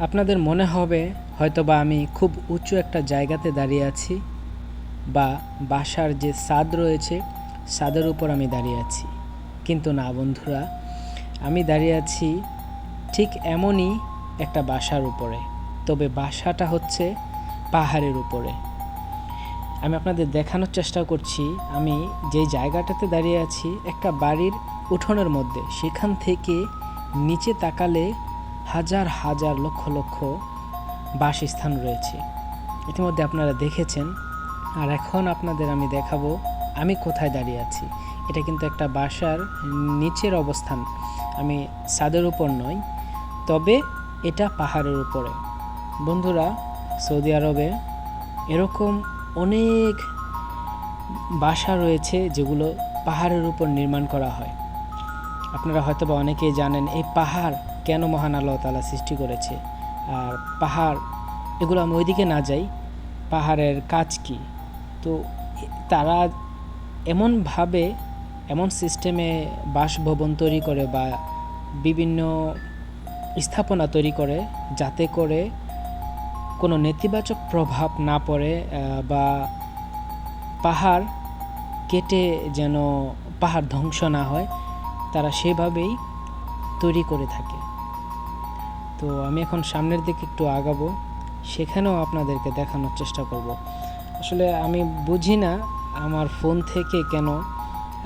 আপনাদের মনে হবে হয়তোবা আমি খুব উঁচু একটা জায়গাতে দাঁড়িয়ে আছি বা বাসার যে ছাদ রয়েছে ছাদের উপর আমি দাঁড়িয়ে আছি। কিন্তু না বন্ধুরা, আমি দাঁড়িয়ে আছি ঠিক এমনই একটা বাসার উপরে। তবে বাসাটা হচ্ছে পাহাড়ের উপরে। আমি আপনাদের দেখানোর চেষ্টা করছি, আমি যে জায়গাটাতে দাঁড়িয়ে আছি একটা বাড়ির উঠোনের মধ্যে। সেখান থেকে নিচে তাকালে হাজার হাজার লক্ষ লক্ষ বাসস্থান রয়েছে। ইতিমধ্যে আপনারা দেখেছেন, আর এখন আপনাদের আমি দেখাবো আমি কোথায় দাঁড়িয়ে আছি। এটা কিন্তু একটা বাসার নিচের অবস্থান। আমি ছাদের উপর নই, তবে এটা পাহাড়ের উপরে। বন্ধুরা, সৌদি আরবে এরকম অনেক বাসা রয়েছে যেগুলো পাহাড়ের উপর নির্মাণ করা হয়। আপনারা হয়তো বা অনেকেই জানেন, এই পাহাড় কেন মহান আল্লাহ তালা সৃষ্টি করেছে? আর পাহাড়, এগুলো আমি ওইদিকে না যাই, পাহাড়ের কাজ কি? তো তারা এমনভাবে, এমন সিস্টেমে বাসভবন তৈরি করে বা বিভিন্ন স্থাপনা তৈরি করে যাতে করে কোনো নেতিবাচক প্রভাব না পড়ে বা পাহাড় কেটে যেন পাহাড় ধ্বংস না হয়, তারা সেভাবেই তৈরি করে থাকে। তো আমি এখন সামনের দিকে একটু আগাবো। সেখানেও আপনাদেরকে দেখানোর চেষ্টা করব। আসলে আমি বুঝি না আমার ফোন থেকে কেন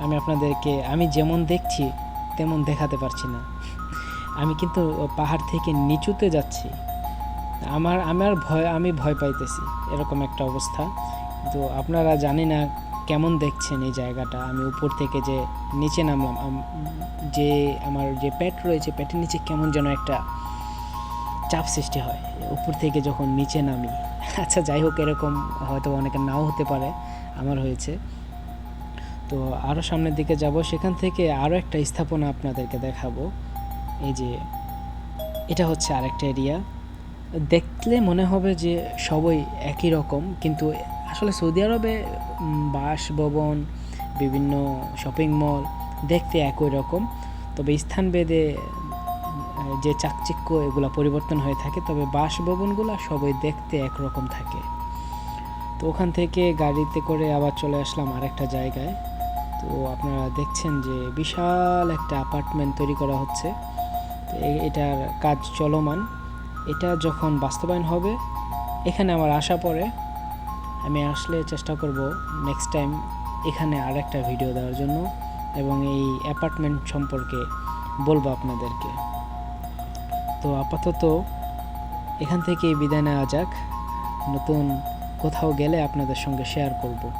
আমি আপনাদেরকে, আমি যেমন দেখছি, তেমন দেখাতে পারছি না। আমি কিন্তু পাহাড় থেকে নিচুতে যাচ্ছি। আমার আমার ভয়, আমি ভয় পাইতেছি। এরকম একটা অবস্থা। তো আপনারা জানি না কেমন দেখছেন এই জায়গাটা। আমি উপর থেকে যে নিচে নামলাম যে আমার যে পেট রয়েছে পেটের নিচে কেমন যেন একটা চাপ সৃষ্টি হয়। উপর থেকে যখন নিচে নামি আচ্ছা যাই হোক এরকম হয়তো অনেকে নাও হতে পারে আমার হয়েছে। তো আরও সামনের দিকে যাব সেখান থেকে আরও একটা স্থাপনা আপনাদেরকে দেখাবো। এই যে এটা হচ্ছে আরেকটা এরিয়া। দেখলে মনে হবে যে সবই একই রকম কিন্তু আসলে সৌদি আরবে বাসভবন বিভিন্ন শপিং মল দেখতে একই রকম। তবে স্থানভেদে উম, যে চাকচিক্য এগুলো পরিবর্তন হয়ে থাকে, তবে বাসভবনগুলো সবই দেখতে একরকম থাকে। তো ওখান থেকে গাড়িতে করে আবার চলে আসলাম আরেকটা জায়গায়। তো আপনারা দেখছেন যে বিশাল একটা অ্যাপার্টমেন্ট তৈরি করা হচ্ছে। তো এটার কাজ চলমান। এটা যখন বাস্তবায়ন হবে, এখানে আমার আশা পড়ে আমি আসলে চেষ্টা করব নেক্সট টাইম এখানে আর একটা ভিডিও দেওয়ার জন্য এবং এই অ্যাপার্টমেন্ট সম্পর্কে বলব আপনাদেরকে। তো আপাতত এখান থেকে বিদায় নেওয়া যাক। নতুন কোথাও গেলে আপনাদের সঙ্গে শেয়ার করব।